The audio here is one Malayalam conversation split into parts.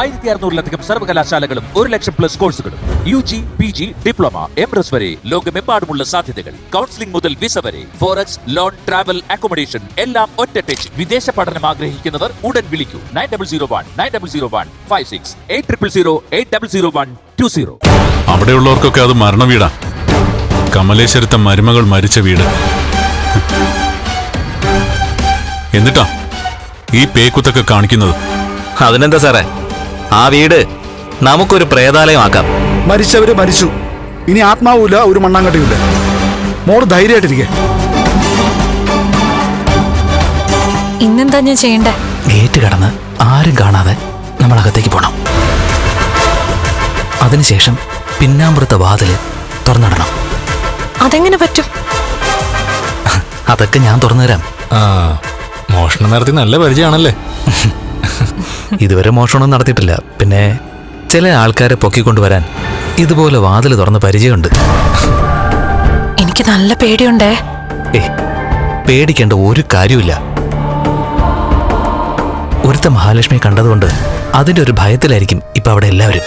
ആയിരത്തി അറുന്നൂറിലധികം സർവകലാശാലകളും ഒരു ലക്ഷം പ്ലസ് കോഴ്സുകളും U G P G diploma M S വരെ ലോകമെമ്പാടുമുള്ള സാധ്യതകൾ. കൗൺസിലിംഗ് മുതൽ വിസ വരെ ഫോറക്സ് ലോൺ ട്രാവൽ അക്കോമഡേഷൻ എല്ലാം ഒറ്റ ടച്ച് വിദേശ പഠനം ആഗ്രഹിക്കുന്നവർ ഉടൻ വിളിക്കൂ. Nine double zero one nine double zero one five six eight triple zero eight double zero one two zero അവിടെയുള്ളവർക്കൊക്കെ അത് മരണ വീടാ കമലേശ്വരത്തെ മരുമകൾ മരിച്ച വീട്. എന്നിട്ടാ ഈ പേക്കുത്തൊക്കെ കാണിക്കുന്നത്? അതിനെന്താ സാറേ? ആ വീട് നമുക്കൊരു പ്രേതാലയമാക്കാം. മരിച്ചവര് മരിച്ചു. ഇനി ആത്മാവുമില്ല ഒരു മണ്ണാങ്കട്ടിയില്ല മോൾ ധൈര്യമായിട്ടിരിക്കെ. ഇന്നെന്താ ഞാൻ ചെയ്യണ്ടേ? ഗേറ്റ് കടന്ന് ആരും കാണാതെ നമ്മൾ അകത്തേക്ക് പോണം. അതിനുശേഷം പിന്നാമ്പുറത്തെ വാതിൽ തുറന്നിടണം. അതെങ്ങനെ പറ്റും? അതൊക്കെ ഞാൻ തുറന്നുതരാം. ആ മോഷണം നടത്തി നല്ല പരിചയമാണല്ലേ? ഇതുവരെ മോഷണമൊന്നും നടത്തിയിട്ടില്ല. പിന്നെ ചില ആൾക്കാരെ പൊക്കിക്കൊണ്ടുവരാൻ ഇതുപോലെ വാതിൽ തുറന്ന് പരിചയമുണ്ട്. എനിക്ക് നല്ല പേടിയുണ്ടേ. ഏ പേടിക്കേണ്ട ഒരു കാര്യമില്ല ഒരുത്ത മഹാലക്ഷ്മിയെ കണ്ടതുകൊണ്ട് അതിന്റെ ഒരു ഭയത്തിലായിരിക്കും ഇപ്പൊ അവിടെ എല്ലാവരും.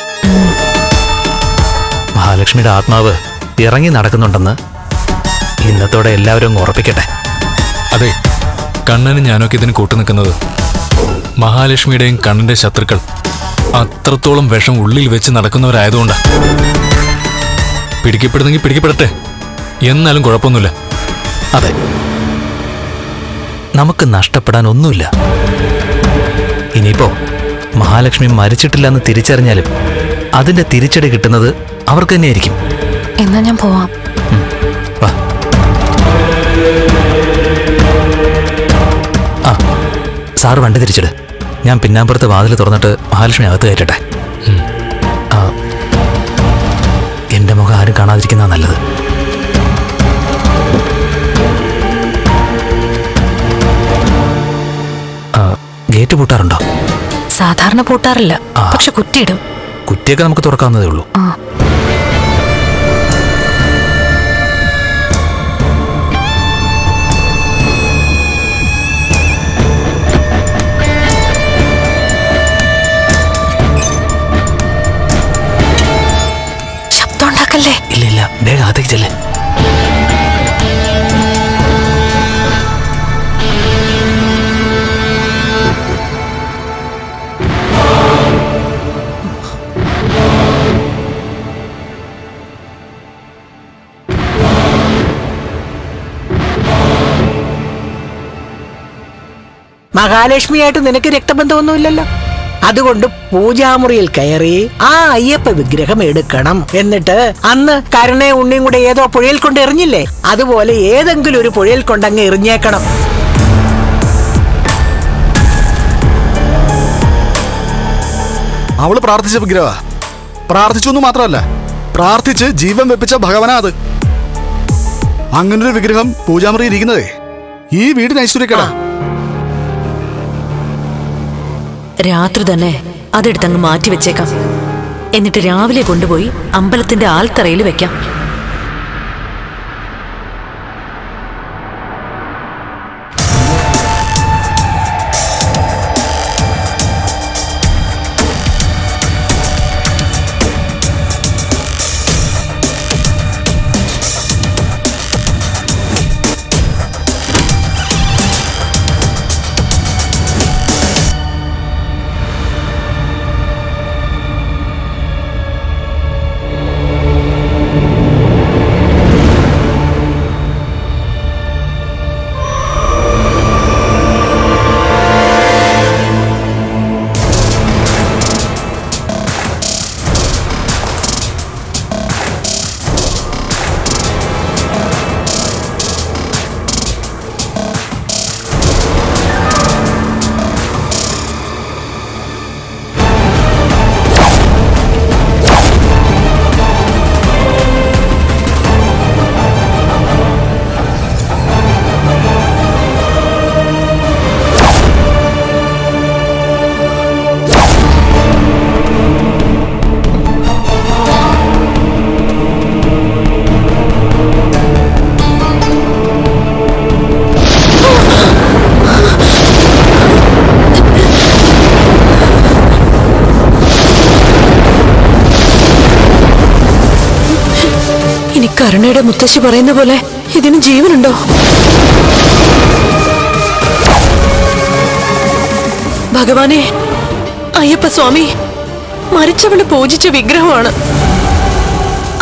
മഹാലക്ഷ്മിയുടെ ആത്മാവ് ഇറങ്ങി നടക്കുന്നുണ്ടെന്ന് ഇന്നത്തോടെ എല്ലാവരും ഉറപ്പിക്കട്ടെ. അതെ കണ്ണനും ഞാനൊക്കെ ഇതിന് കൂട്ടു നിൽക്കുന്നത് മഹാലക്ഷ്മിയുടെയും കണ്ണന്റെ ശത്രുക്കൾ അത്രത്തോളം വിഷം ഉള്ളിൽ വെച്ച് നടക്കുന്നവരായതുകൊണ്ടാ. പിടിക്കപ്പെടുന്നെങ്കിൽ പിടിക്കപ്പെടട്ടെ. എന്നാലും കുഴപ്പമൊന്നുമില്ല. അതെ. നമുക്ക് നഷ്ടപ്പെടാൻ ഒന്നുമില്ല. ഇനിയിപ്പോ മഹാലക്ഷ്മി മരിച്ചിട്ടില്ല എന്ന് തിരിച്ചറിഞ്ഞാലും അതിന്റെ തിരിച്ചടി കിട്ടുന്നത് അവർക്ക് തന്നെയായിരിക്കും. എന്നാ ഞാൻ പോവാം. സാറ് വണ്ടി തിരിച്ചിട്. ഞാൻ പിന്നാമ്പുറത്ത് വാതിൽ തുറന്നിട്ട് മഹാലക്ഷ്മി അകത്ത് കയറ്റട്ടെ. എന്റെ മുഖം ആരും കാണാതിരിക്കുന്ന നല്ലത്. ആ, ഗേറ്റ് പൂട്ടാറുണ്ടോ? സാധാരണ പൂട്ടാറില്ല. പക്ഷെ കുറ്റിയിടും. കുറ്റിയൊക്കെ നമുക്ക് തുറക്കാവുന്നതേ ഉള്ളൂ. അകത്തേക്ക് മഹാലക്ഷ്മിയായിട്ട് നിനക്ക് രക്തബന്ധമൊന്നുമില്ലല്ലോ? അതുകൊണ്ട് പൂജാമുറിയിൽ കയറി ആ അയ്യപ്പ വിഗ്രഹം എടുക്കണം. എന്നിട്ട് അന്ന് കരുണയെ ഉണ്ണിയും കൂടെ ഏതോ പുഴയിൽ കൊണ്ട് എറിഞ്ഞില്ലേ? അതുപോലെ ഏതെങ്കിലും ഒരു പുഴയിൽ കൊണ്ടങ്ങ് എറിഞ്ഞേക്കണം. അവൾ പ്രാർത്ഥിച്ച വിഗ്രഹ. പ്രാർത്ഥിച്ചു എന്ന് മാത്രമല്ല പ്രാർത്ഥിച്ച് ജീവൻ വെപ്പിച്ച ഭഗവനാ അത്. അങ്ങനൊരു വിഗ്രഹം പൂജാമുറി ഇരിക്കുന്നതേ. ഈ വീടിന് ഐശ്വര്യക്കടാ. രാത്രി തന്നെ അതെടുത്തങ്ങ് മാറ്റി വെച്ചേക്കാം എന്നിട്ട് രാവിലെ കൊണ്ടുപോയി അമ്പലത്തിന്റെ ആൽത്തറയിൽ വെക്കാം. മുത്തശ്ശി പറയുന്ന പോലെ ഇതിന് ജീവനുണ്ടോ? ഭഗവാനെ അയ്യപ്പ സ്വാമി മരിച്ചവൾ പൂജിച്ച വിഗ്രഹമാണ്.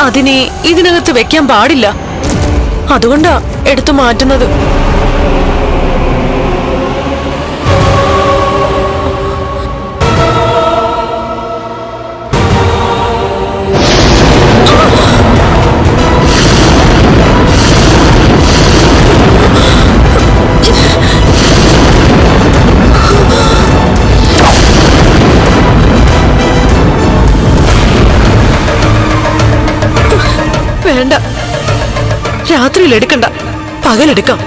അതിനെ ഇതിനകത്ത് വെക്കാൻ പാടില്ല. അതുകൊണ്ടാ എടുത്തു മാറ്റുന്നത്. വേണ്ട. രാത്രിയിൽ എടുക്കണ്ട. പകലെടുക്കാം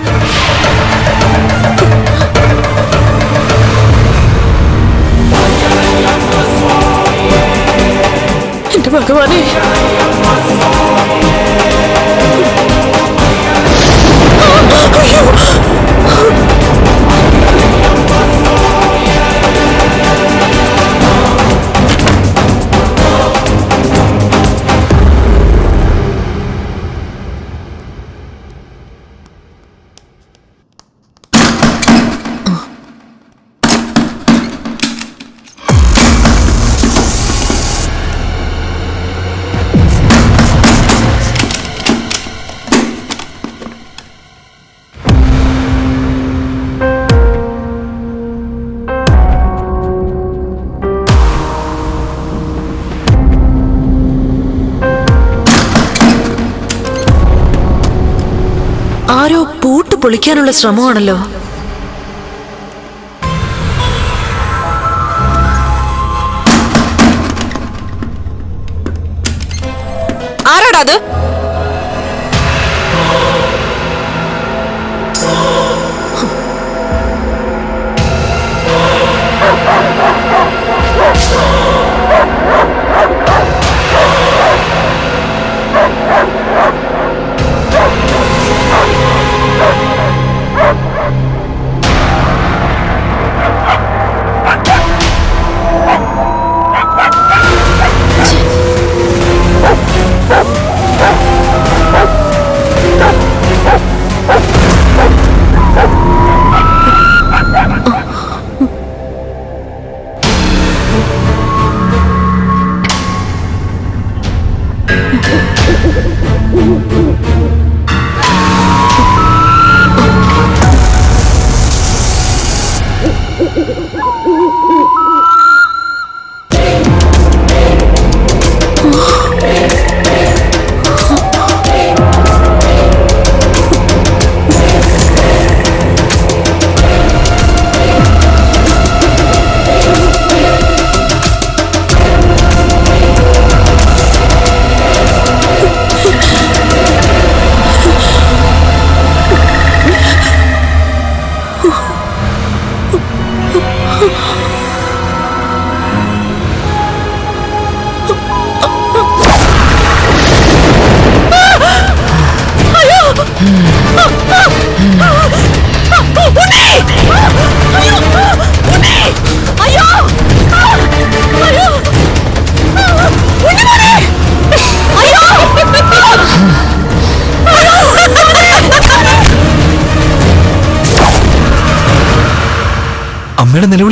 എന്റെ ഭഗവാനെ. ആരോ പൊളിക്കാനുള്ള ശ്രമമാണല്ലോ.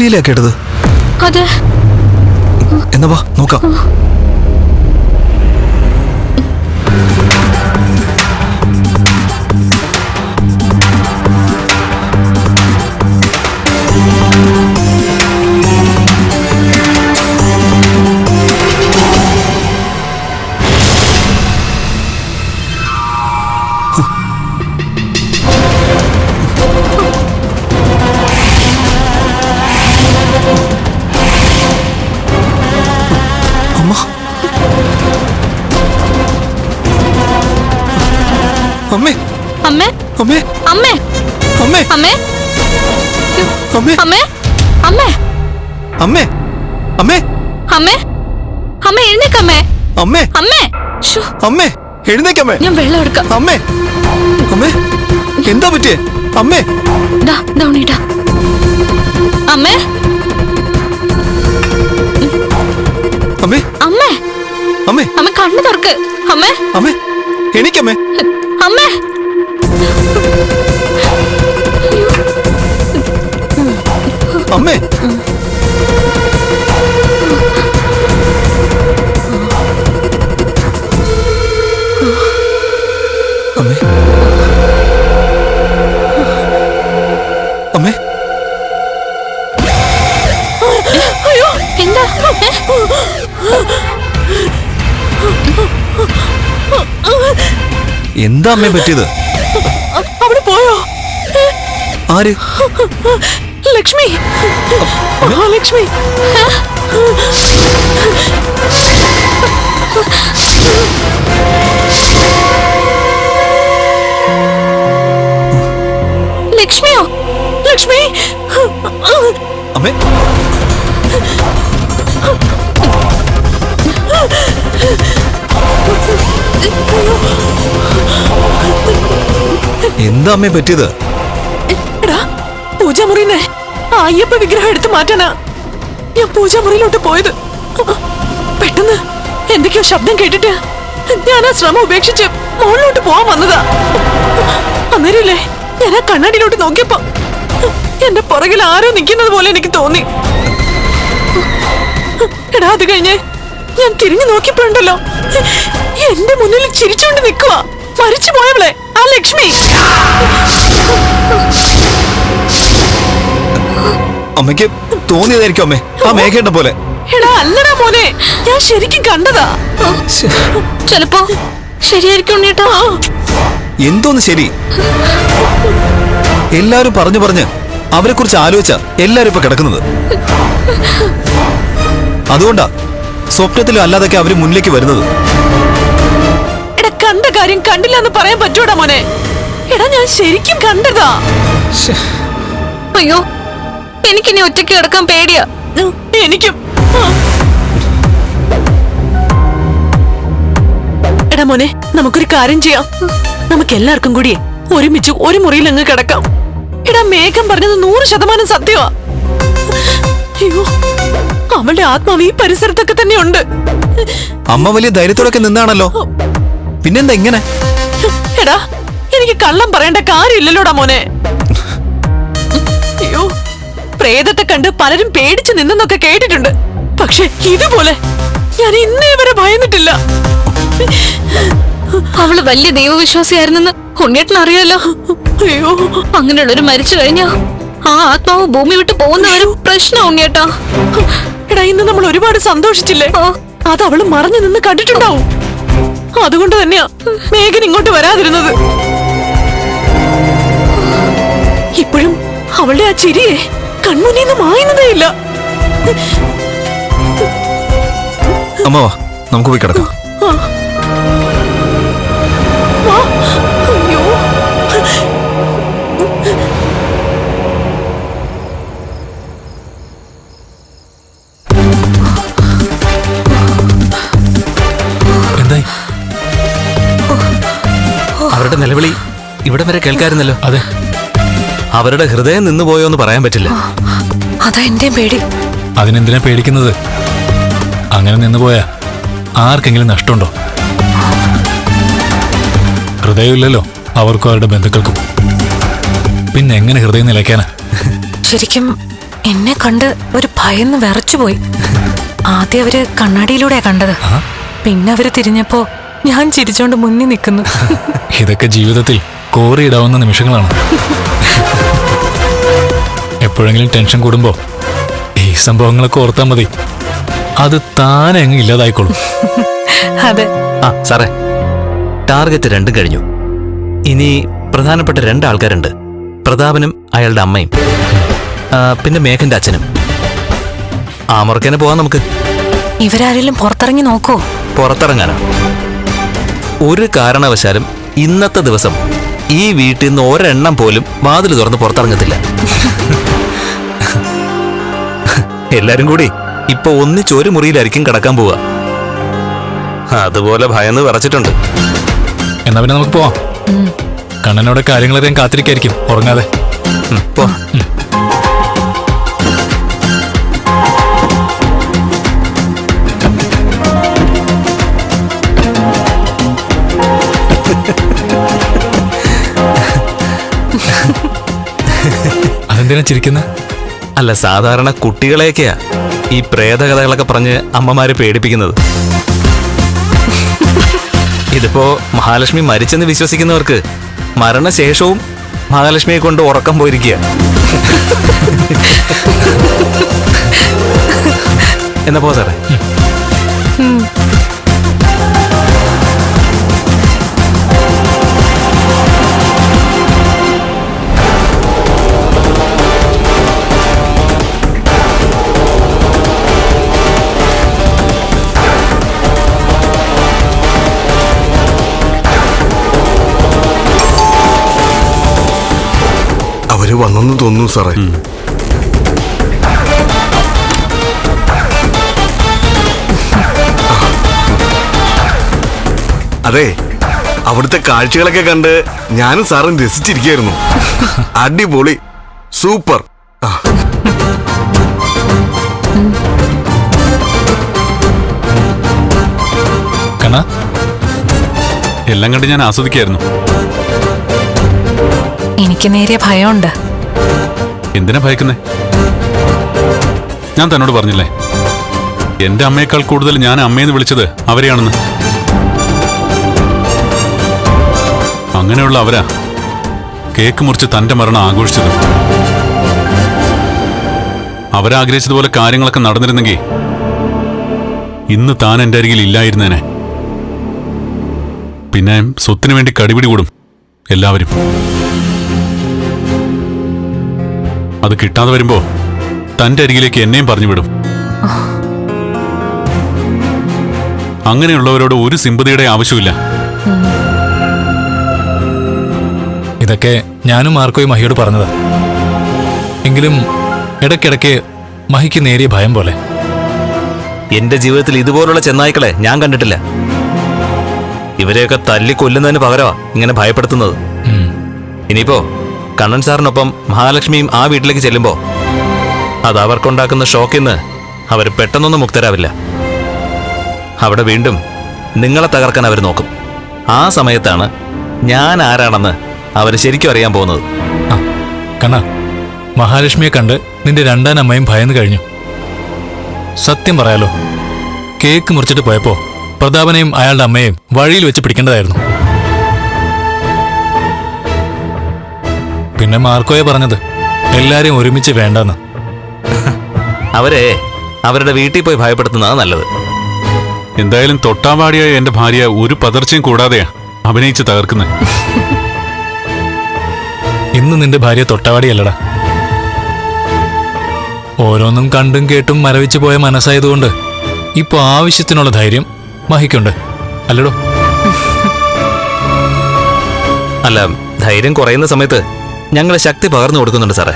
നിലവിളിയിലാ കേട്ടത്. അതെ എന്നാ വാ നോക്കാം. അമ്മേ അമ്മേ അമ്മേ അമ്മേ അമ്മേ അമ്മേ അമ്മേ അമ്മേ അമ്മേ അമ്മേ അമ്മേ എഴുന്നേക്കമ്മേ അമ്മേ അമ്മേ അമ്മേ എഴുന്നേക്കമ്മേ ഞാൻ വെള്ളം എടുക്കാം അമ്മേ അമ്മേ എന്താ പറ്റിയേ അമ്മേ ദാ ഉണ്ണീട്ടാ അമ്മേ അമ്മേ അമ്മേ അമ്മേ അമ്മ കണ്ണു തുറക്ക് അമ്മേ അമ്മേ എണീക്കമ്മേ അമ്മേ അമ്മേ അമ്മേ. എന്താ അമ്മേ പറ്റിയത്? അവിടെ പോയോ? ആര്? ലക്ഷ്മി. ലക്ഷ്മി. ലക്ഷ്മിയോ? ലക്ഷ്മി. അമ്മേ. എന്താ അമ്മേ പറ്റിയത്? പൂജാമുറിന്നെ അയ്യപ്പ വിഗ്രഹം എടുത്തു മാറ്റാനാ ഞാൻ പൂജാമുറിയിലോട്ട് പോയത്. പെട്ടെന്ന് എന്തൊക്കെയോ ശബ്ദം കേട്ടിട്ട് ഞാൻ ആ ശ്രമം ഉപേക്ഷിച്ച് മുകളിലോട്ട് പോവാൻ വന്നതാ. അന്നേരല്ലേ ഞാൻ ആ കണ്ണാടിയിലോട്ട് നോക്കിയപ്പോ എന്റെ പുറകിൽ ആരോ നിൽക്കുന്നത് പോലെ എനിക്ക് തോന്നി. എടാ അത് കഴിഞ്ഞ് ഞാൻ തിരിഞ്ഞു നോക്കിയപ്പോഴുണ്ടല്ലോ. എന്റെ മുന്നിൽ ചിരിച്ചുകൊണ്ട് നിൽക്കുക മരിച്ചു പോയവളെ ആ ലക്ഷ്മി. അമ്മയ്ക്ക് തോന്നിയതായിരിക്കും അമ്മേ. ആ മേഘേണ്ട പോലെ. എടാ അല്ലടാ മോനെ ഞാൻ ശരിക്കും കണ്ടതാ. ചിലപ്പോ ശരിയായിരിക്കും ഉണ്ണീട്ടാ എന്തോന്ന് ശരി? എല്ലാരും പറഞ്ഞു പറഞ്ഞ് അവരെ കുറിച്ച് ആലോചിച്ച എല്ലാരും ഇപ്പൊ കിടക്കുന്നത്. അതുകൊണ്ടാ സ്വപ്നത്തിലും അല്ലാതൊക്കെ അവർ മുന്നിലേക്ക് വരുന്നത്. കണ്ട കാര്യം കണ്ടില്ല എന്ന് പറയാൻ പറ്റൂടാ മോനെ. എടാ ഞാൻ ശരിക്കും കണ്ടതാ. അയ്യോ എനിക്കിനി ഒറ്റയ്ക്ക് കിടക്കാൻ പേടിയാ. എനിക്കും. എടാ മോനെ നമുക്കൊരു കാര്യം ചെയ്യാം. നമുക്ക് എല്ലാവർക്കും കൂടി ഒരുമിച്ച് ഒരു മുറിയിൽ അങ്ങ് കിടക്കാം. എടാ മേഘം പറഞ്ഞത് നൂറ് ശതമാനം സത്യമാ അയ്യോ അവളുടെ ആത്മാവ് ഈ പരിസരത്തൊക്കെ തന്നെ ഉണ്ട് അമ്മ വലിയ ധൈര്യത്തോടൊക്കെ നിന്നാണല്ലോ. പിന്നെന്താ ഇങ്ങനെ? എടാ എനിക്ക് കള്ളം പറയേണ്ട കാര്യമില്ലല്ലോടാ മോനെ. അയ്യോ പ്രേതത്തെ കണ്ട് പലരും പേടിച്ചു നിന്നെന്നൊക്കെ കേട്ടിട്ടുണ്ട്. പക്ഷെ ഇതുപോലെ ഞാൻ ഇന്നേ വരെ ഭയന്നിട്ടില്ല. അവൾ വലിയ ദൈവവിശ്വാസിയായിരുന്നെന്ന് ഉണ്ണിയേട്ടൻ അറിയാലോ. അയ്യോ. അങ്ങനെയുള്ളൊരു മരിച്ചു കഴിഞ്ഞാ ആ ആത്മാവ് ഭൂമി വിട്ട് പോകുന്നവരും പ്രശ്നം ഉണ്ണിയേട്ടാ. എടാ ഇന്ന് നമ്മൾ ഒരുപാട് സന്തോഷിച്ചില്ലേ? അത് അവൾ മറഞ്ഞു നിന്ന് കണ്ടിട്ടുണ്ടാവും. അതുകൊണ്ട് തന്നെയാ മേഘൻ ഇങ്ങോട്ട് വരാതിരുന്നത്. ഇപ്പോഴും അവളുടെ ആ ചിരിയെ കൺമുന്നിന്ന് മായുന്നതേ ഇല്ല. അമ്മ നമുക്ക് പോയി കിടക്കാം. കേൾക്കായിരുന്നല്ലോ. അതെ. അവരുടെ ഹൃദയം നിന്നു പോയോ എന്ന് പറയാൻ പറ്റില്ല. അതാ പേടി. അതിനെന്തിനാ പേടിക്കുന്നത്? അങ്ങനെ നിന്ന് പോയാ ആർക്കെങ്കിലും നഷ്ടമുണ്ടോ? ഹൃദയമില്ലല്ലോ അവർക്കും അവരുടെ ബന്ധുക്കൾക്കും. പിന്നെ എങ്ങനെ ഹൃദയം നിലയ്ക്കാനാ? ശരിക്കും എന്നെ കണ്ട് ഒരു ഭയന്ന് വിറച്ചുപോയി ആദ്യം അവർ കണ്ണാടിയിലൂടെയാ കണ്ടത്. പിന്നെ അവർ തിരിഞ്ഞപ്പോ ഞാൻ ചിരിച്ചോണ്ട് മുന്നിൽ നിൽക്കുന്നു. ഇതൊക്കെ ജീവിതത്തിൽ കോറിയിടാവുന്ന നിമിഷങ്ങളാണ്. എപ്പോഴെങ്കിലും ടെൻഷൻ കൂടുമ്പോ ഈ സംഭവങ്ങളൊക്കെ ഓർത്താൽ മതി. അത് താനെ അങ്ങ് ഇല്ലാതായിക്കോളും. അതെ. ആ സാറേ. ടാർഗറ്റ് രണ്ടും കഴിഞ്ഞു. ഇനി പ്രധാനപ്പെട്ട രണ്ട് ആൾക്കാരുണ്ട് പ്രതാപനും അയാളുടെ അമ്മയും. ആ, പിന്നെ മേഘന്റെ അച്ഛനും. ആ മുറക്കേനെ പോവാം നമുക്ക്. ഇവരാരെങ്കിലും പുറത്തിറങ്ങി നോക്കോ. പുറത്തിറങ്ങാനാ? ഒരു കാരണവശാലും ഇന്നത്തെ ദിവസം ഈ വീട്ടിൽ നിന്ന് ഒരെണ്ണം പോലും വാതിൽ തുറന്ന് പുറത്തിറങ്ങത്തില്ല. എല്ലാരും കൂടി ഇപ്പൊ ഒന്നിച്ച് ഒരു മുറിയിലായിരിക്കും കിടക്കാൻ പോവുക. അതുപോലെ ഭയന്ന് വിറച്ചിട്ടുണ്ട്. എന്നാ പിന്നെ നമുക്ക് പോവാം. കണ്ണനോടെ കാര്യങ്ങളറിയാൻ കാത്തിരിക്കായിരിക്കും. ഉറങ്ങാതെ. പോ. എന്തിനാ അല്ല സാധാരണ കുട്ടികളെയൊക്കെയാ ഈ പ്രേതകഥകളൊക്കെ പറഞ്ഞ് അമ്മമാര് പേടിപ്പിക്കുന്നത്. ഇതിപ്പോ മഹാലക്ഷ്മി മരിച്ചെന്ന് വിശ്വസിക്കുന്നവർക്ക് മരണശേഷവും മഹാലക്ഷ്മിയെ കൊണ്ട് ഉറക്കം പോയിരിക്കുക. എന്നാ പോ സാറേ. അവർ വന്നെന്ന് തോന്നുന്നു സാറേ. അതെ അവിടുത്തെ കാഴ്ചകളൊക്കെ കണ്ട് ഞാനും സാറും രസിച്ചിരിക്കായിരുന്നു. അടിപൊളി സൂപ്പർ. എല്ലാം കണ്ട് ഞാൻ ആസ്വദിക്കായിരുന്നു. എനിക്ക് നേരിയ ഭയമുണ്ട്. എന്തിനാ ഭയക്കുന്നേ? ഞാൻ തന്നോട് പറഞ്ഞില്ലേ? എന്റെ അമ്മയേക്കാൾ കൂടുതൽ ഞാൻ അമ്മയെന്ന് വിളിച്ചത് അവരെയാണെന്ന്. അങ്ങനെയുള്ള അവരാ കേക്ക് മുറിച്ച് തന്റെ മരണം ആഘോഷിച്ചത്. അവരാഗ്രഹിച്ചതുപോലെ കാര്യങ്ങളൊക്കെ നടന്നിരുന്നെങ്കിൽ ഇന്ന് താൻ എന്റെ അരികിൽ ഇല്ലായിരുന്നേനെ. പിന്നെ സ്വത്തിനു വേണ്ടി കടിപിടി കൂടും എല്ലാവരും. അത് കിട്ടാതെ വരുമ്പോ തന്റെ അരികിലേക്ക് എന്നെയും പറഞ്ഞു വിടും. അങ്ങനെയുള്ളവരോട് ഒരു സിമ്പതിയുടെ ആവശ്യമില്ല ഇതൊക്കെ ഞാനും മാർക്കോയും മഹിയോട് പറഞ്ഞതാ. എങ്കിലും ഇടയ്ക്കിടയ്ക്ക് മഹിക്ക് നേരിയ ഭയം പോലെ. എന്റെ ജീവിതത്തിൽ ഇതുപോലുള്ള ചെന്നായ്ക്കളെ ഞാൻ കണ്ടിട്ടില്ല. ഇവരെയൊക്കെ തല്ലി കൊല്ലുന്നതിന് പകരമാ ഇങ്ങനെ ഭയപ്പെടുത്തുന്നത്. ഇനിയിപ്പോ കണ്ണൻ സാറിനൊപ്പം മഹാലക്ഷ്മിയും ആ വീട്ടിലേക്ക് ചെല്ലുമ്പോൾ അത് അവർക്കുണ്ടാക്കുന്ന ഷോക്കിന്ന് അവർ പെട്ടെന്നൊന്നും മുക്തരാവില്ല. അവിടെ വീണ്ടും നിങ്ങളെ തകർക്കാൻ അവർ നോക്കും. ആ സമയത്താണ് ഞാൻ ആരാണെന്ന് അവർ ശരിക്കും അറിയാൻ പോകുന്നത്. കണ്ണ മഹാലക്ഷ്മിയെ കണ്ട് നിന്റെ രണ്ടാം അമ്മയും ഭയന്ന് കഴിഞ്ഞു. സത്യം പറയാലോ കേക്ക് മുറിച്ചിട്ട് പോയപ്പോൾ പ്രതാപനെയും അയാളുടെ അമ്മയെയും വഴിയിൽ വെച്ച് പിടിക്കേണ്ടതായിരുന്നു. പിന്നെ മാർക്കോയെ പറഞ്ഞത് എല്ലാരെയും ഒരുമിച്ച് വേണ്ടെന്ന്. അവരെ അവരുടെ വീട്ടിൽ പോയി ഭയപ്പെടുത്തുന്നതാണ് നല്ലത്. എന്തായാലും തൊട്ടാവാടിയായ എന്റെ ഭാര്യ ഒരു പതർച്ചയും കൂടാതെയാ അഭിനയിച്ച് തകർക്കുന്നത് ഇന്ന് നിന്റെ ഭാര്യ തൊട്ടാവാടിയല്ലടാ. ഓരോന്നും കണ്ടും കേട്ടും മരവിച്ചു പോയ മനസ്സായതുകൊണ്ട് ഇപ്പൊ ആവശ്യത്തിനുള്ള ധൈര്യം മഹിക്കുണ്ട്. അല്ലടോ. അല്ല ധൈര്യം കുറയുന്ന സമയത്ത് ഞങ്ങൾ ശക്തി പകർന്നു കൊടുക്കുന്നുണ്ട് സാറേ.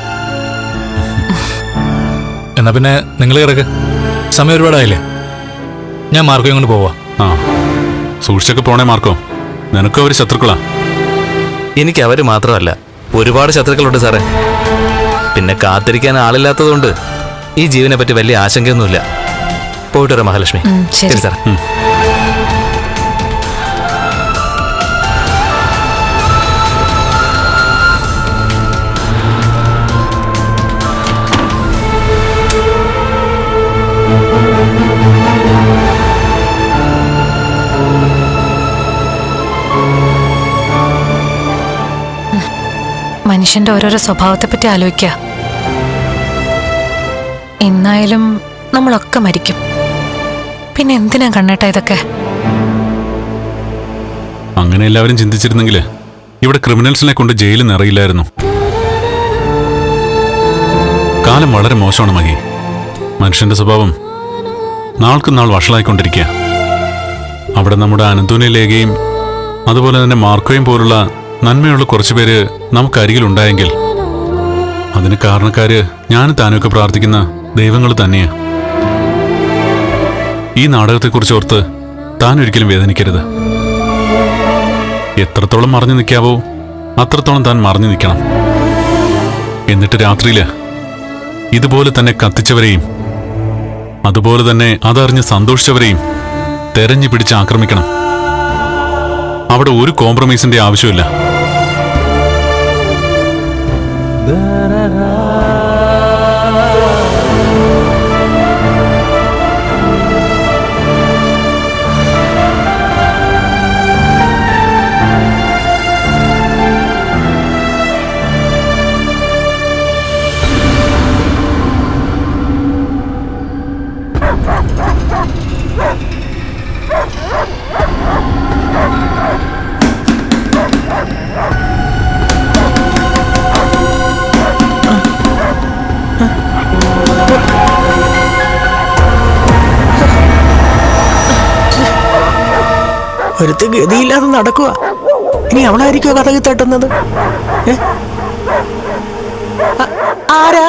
എന്നാ പിന്നെ നിങ്ങൾ കിടക്ക്. സമയം ഒരുപാടായില്ലേ? ഞാൻ മാർക്കോ ഇങ്ങോട്ട് പോവാ. ആ. സൂക്ഷിച്ചൊക്കെ പോണേ മാർക്കോ. നിനക്കും അവർ ശത്രുക്കളാ. എനിക്ക് അവർ മാത്രമല്ല ഒരുപാട് ശത്രുക്കളുണ്ട് സാറേ. പിന്നെ കാത്തിരിക്കാൻ ആളില്ലാത്തതുകൊണ്ട് ഈ ജീവനെ പറ്റി വലിയ ആശങ്കയൊന്നുമില്ല. പോയിട്ട് വരാം മഹാലക്ഷ്മി ശരി. സാർ മനുഷ്യന്റെ ഓരോരോ സ്വഭാവത്തെപ്പറ്റി ആലോചിക്കുക എന്നായാലും നമ്മളൊക്കെ മരിക്കും. പിന്നെ എന്തിനാ കണ്ണേട്ട ഇതൊക്കെ? അങ്ങനെ എല്ലാവരും ചിന്തിച്ചിരുന്നെങ്കിൽ ഇവിടെ ക്രിമിനൽസിനെ കൊണ്ട് ജയിലിൽ നിറയില്ലായിരുന്നു കാലം വളരെ മോശമാണ് മഹി. മനുഷ്യന്റെ സ്വഭാവം നാൾക്കും നാൾ വഷളായിക്കൊണ്ടിരിക്കുക. അവിടെ നമ്മുടെ അനന്തൂനെ ലേഖയും അതുപോലെ തന്നെ മാർക്കോയും പോലുള്ള നന്മയുള്ള കുറച്ചുപേര് നമുക്ക് അരികിലുണ്ടായെങ്കിൽ അതിന് കാരണക്കാര് ഞാനും താനൊക്കെ പ്രാർത്ഥിക്കുന്ന ദൈവങ്ങൾ തന്നെയാ. ഈ നാടകത്തെക്കുറിച്ച് ഓർത്ത് താൻ ഒരിക്കലും വേദനിക്കരുത്. എത്രത്തോളം മറഞ്ഞു നിൽക്കാവോ അത്രത്തോളം താൻ മറഞ്ഞു നിൽക്കണം. എന്നിട്ട് രാത്രിയിൽ ഇതുപോലെ തന്നെ കത്തിച്ചവരെയും അതുപോലെ തന്നെ അതറിഞ്ഞ് സന്തോഷിച്ചവരെയും തെരഞ്ഞു പിടിച്ച് ആക്രമിക്കണം. അവിടെ ഒരു കോംപ്രമൈസിന്റെ ആവശ്യമില്ല ഒരുത്ത് ഗതിയില്ലാതെ നടക്കുക ഇനി അവളായിരിക്കുമോ കഥകി തട്ടുന്നത്? ആരാ?